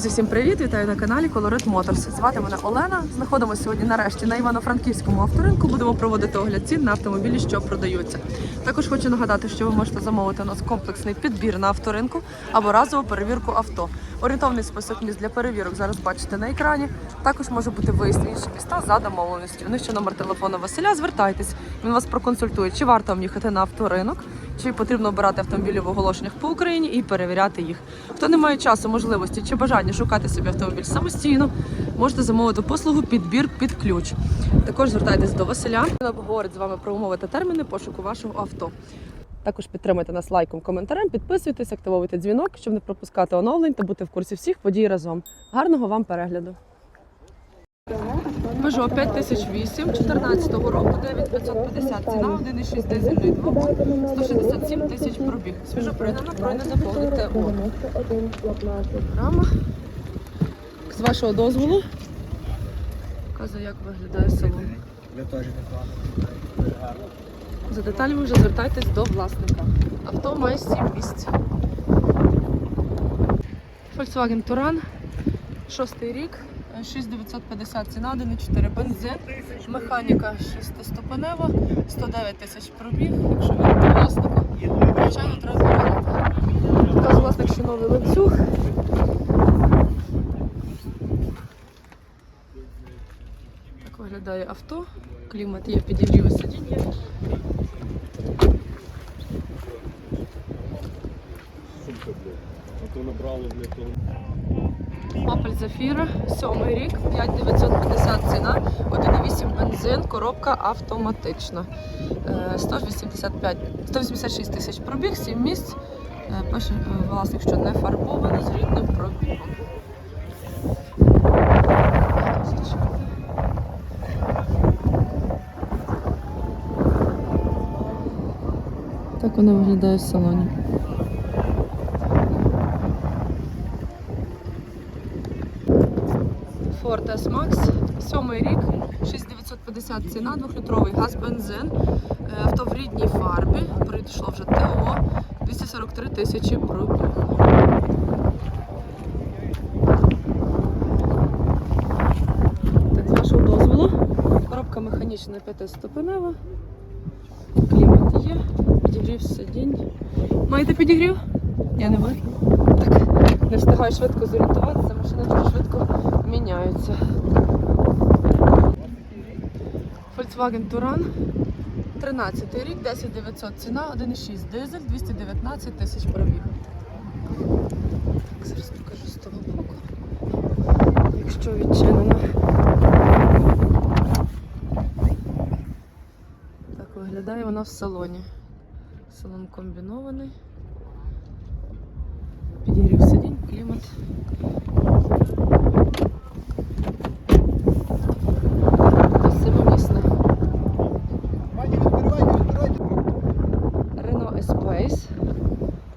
Друзі, всім привіт! Вітаю на каналі Colorit Motors. Звати мене Олена. Знаходимося сьогодні нарешті на Івано-Франківському авторинку. Будемо проводити огляд цін на автомобілі, що продаються. Також хочу нагадати, що ви можете замовити у нас комплексний підбір на авторинку або разову перевірку авто. Орієнтовний список місць для перевірок зараз бачите на екрані. Також може бути виїзд інші міста за домовленістю. Нижче номер телефону Василя. Звертайтесь, він вас проконсультує, чи варто вам їхати на авторинок. Чи потрібно обирати автомобілі в оголошеннях по Україні і перевіряти їх? Хто не має часу, можливості чи бажання шукати собі автомобіль самостійно, можете замовити послугу підбір під ключ. Також звертайтесь до Василя. Він обговорить з вами про умови та терміни пошуку вашого авто. Також підтримуйте нас лайком, коментарем, підписуйтесь, активовуйте дзвінок, щоб не пропускати оновлень та бути в курсі всіх подій разом. Гарного вам перегляду! Peugeot 5008 14 року 9550 ціна 1,6 дизельний двигун 167 тисяч пробіг. Свіжо придано, пройдено повне ТО. Рама. З вашого дозволу. Показую, як виглядає непогано. За деталями вже звертайтесь до власника. Авто має 7 місць. Volkswagen Touran, шостий рік, 6950 ціна, 1,4 бензин, механіка 6-ступенева, 109 тисяч пробіг, якщо ви до власника. Звичайно, треба перевірити. Покажу власник ще новий ланцюг. Так виглядає авто. Клімат є, підігріви сидіння. А то набрало для того. Opel Zafira, сьомий рік, 5950 ціна, 1,8 бензин, коробка автоматична. Е, 185, 186 тисяч пробіг, 7 місць. Е, Пише е, власник, що не фарбовано з рідним пробігом. Так вона виглядає в салоні. Ford S-Max, сьомий рік, 6950 ціна, 2-літровий газ, бензин, Е, авто в рідній фарбі, прийшло вже ТО, 243 тисячі пробіг. Так, з вашого дозволу. Коробка механічна п'ятиступенева. Клімат є, підігрів сидінь. Маєте підігрів? Я не маю. Так, не встигаю швидко зорієнтуватися, машина дуже швидко міняється. Volkswagen Touran, 13 рік, 10900 ціна, 1,6 дизель, 219 тисяч пробіг. Так, зараз покажу з того боку. Якщо відчинено. Так виглядає вона в салоні. Салон комбінований. Підігрів сидінь, клімат. Та семимісна. Renault Espace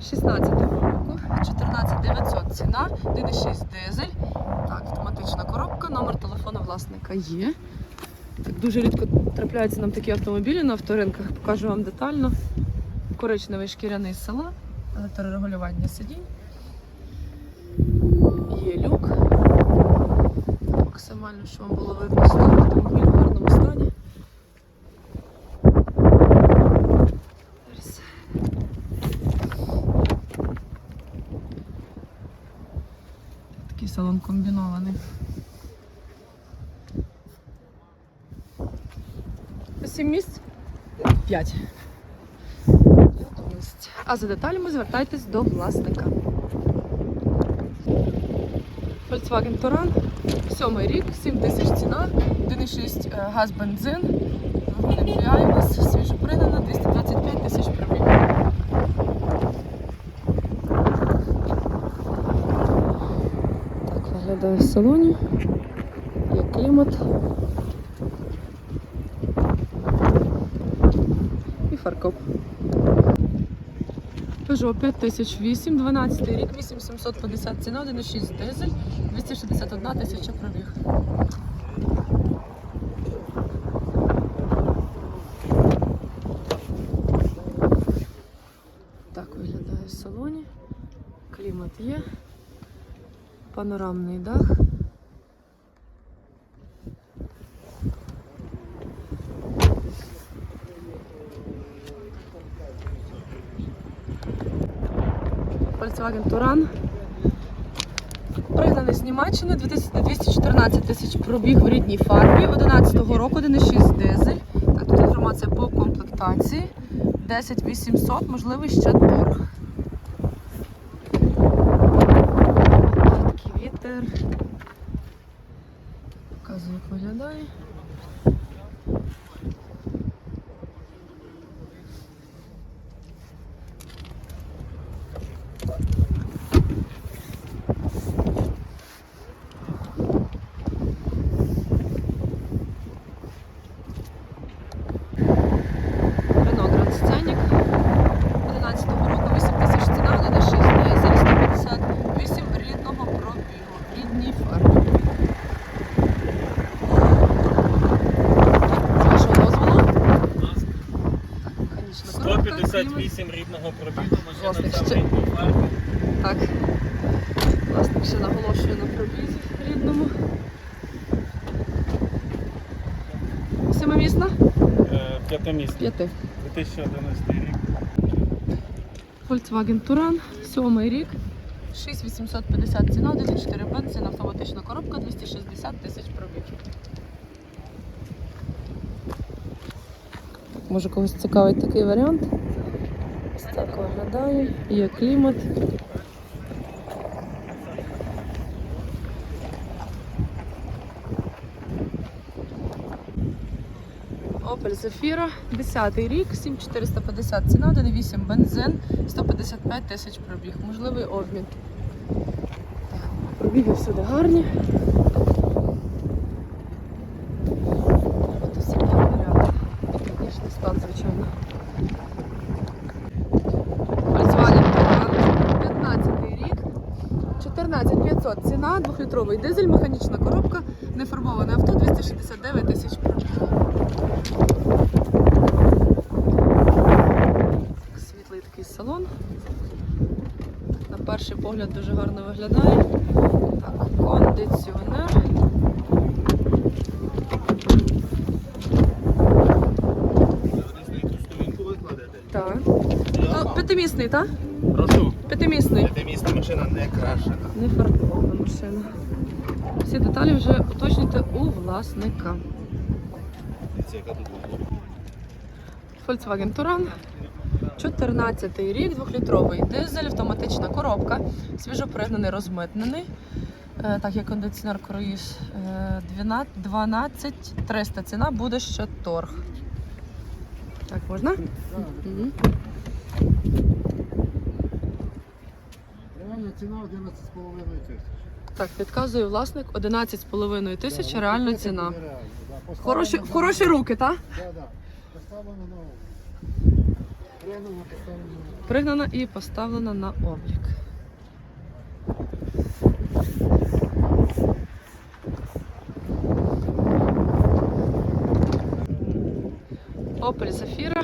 16 року, 14900 ціна, 1,6 дизель. Так, номер телефону власника є. Так, дуже рідко трапляються нам такі автомобілі на авторинках. Покажу вам детально. Коричневий шкіряний салон, електрорегулювання сидінь. Є люк. Максимально, що вам було видно автомобіль в гарному стані. Такий салон комбінований. Сім місць? П'ять. П'ять. А за деталями звертайтесь до власника. Volkswagen Touran, сьомий рік, 7 тисяч ціна, 1,6 е, газ бензин, MPI у нас свіжо придана, 225 тисяч пробіг. Так виглядає в салоні. Є клімат. Фаркоп. Peugeot 5008, 12 рік, 8750 ціна, 1,6 дизель, 261 тисяча пробіг. Так виглядає в салоні. Клімат є. Панорамний дах. Volkswagen Touran. Пригнаний з Німеччини 214 тисяч пробіг в рідній фарбі 11-го року 1,6 дизель. Так, тут інформація по комплектації. 10 800, можливий ще торг. Такий вітер. Показую, як виглядає. 58 рідного пробігу, машина вся в. Так. Власне, ще наголошую на пробізі рідному. Семимісна? Е, П'яте. П'яти. 2011 рік. Volkswagen Туран, сьомий рік. 6850 ціна, 1,4 бензин, автоматична коробка, 260 тисяч пробіг. Може когось цікавить такий варіант? Так виглядає. Є клімат. Opel Zafira, 10 рік, 7450 ціна, 1,8 бензин, 155 тисяч пробіг. Можливий обмін. Пробіги всюди гарні. От усі варіанти. Технічний стан, звичайно. Volkswagen Touran, 15 рік. 14500 ціна, 2-літровий дизель, механічна коробка, нефарбоване авто, 269 тисяч. Світлий такий салон. На перший погляд дуже гарно виглядає. Так, кондиціонер. Так. Ну, п'ятимісний, так? Прошу. П'ятимісний. П'ятимісна машина не крашена. Не фарбована машина. Всі деталі вже уточнюйте у власника. Яка тут. Volkswagen Touran. 14 рік, 2-літровий дизель, автоматична коробка, свіжопригнаний, розмитнений. Е, Так, як кондиціонер круїз е, 12 12 300 ціна, буде ще торг. Так, можна? Мгм. Ціна 11,5 тисяч. Так, підказує власник 11,5 тисяч реальна ціна. Нереально, да. Поставлено Хороші, на- хороші руки, так? Да, да. Поставлено на облік. Прямо поставлено на Пригнана і поставлена на облік. Opel Zafira.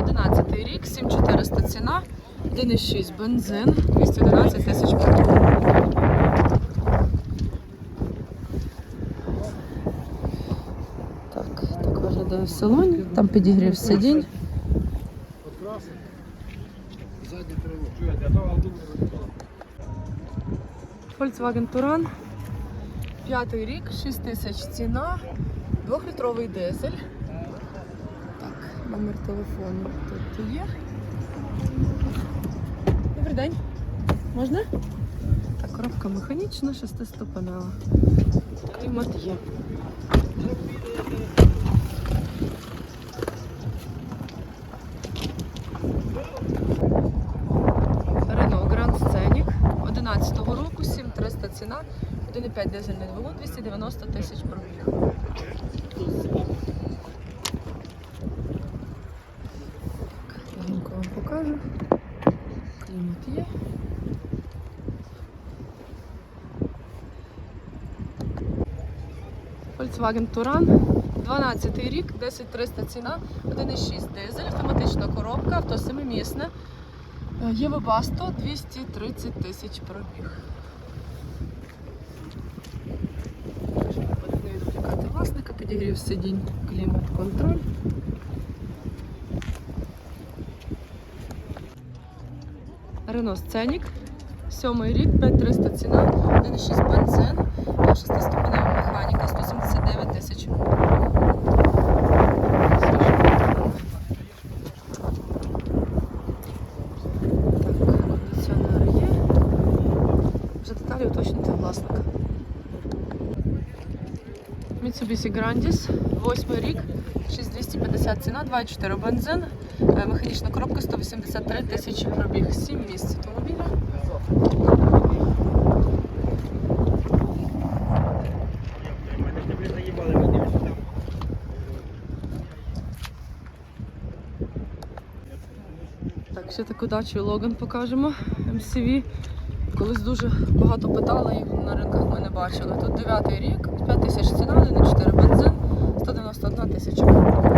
11 рік, 7400 ціна, 1,6 бензин, 211 тисяч. Так, так виглядає в салоні. Там підігрів сидінь. Volkswagen Touran. П'ятий рік, 6 тисяч ціна, двохлітровий дизель. Так, номер телефону тут є. Добрий день. Можна? Так, коробка механічна, шестиступенева. Клімат є. Renault Grand Scenic 11-го року, 7300 ціна, 1,5 дизельний двигун, 290 тисяч пробіг. Volkswagen Touran. 12 рік, 10300 ціна, 1,6 дизель, автоматична коробка, авто 7-місне. Євобасто 230 тисяч пробіг. Не відволікати власника, підігрів сидінь, клімат-контроль. Рено Сценік, 7 рік, 5300 ціна, 1,6 бензин, 6 ступенів механіка, 179 тисяч. Кондиціонер є. Вже деталі уточнити власника. Mitsubishi Grandis, 8 рік, 6250 ціна, 2,4 бензин, е, механічна коробка 183 тисячі пробіг, 7 місць автомобіля. Так, ще таку дачу Логан покажемо. MCV. Колись дуже багато питали, їх на ринках ми не бачили. Тут 9 рік, 5 тисяч ціна, 1,4 бензин, 191 тисяча.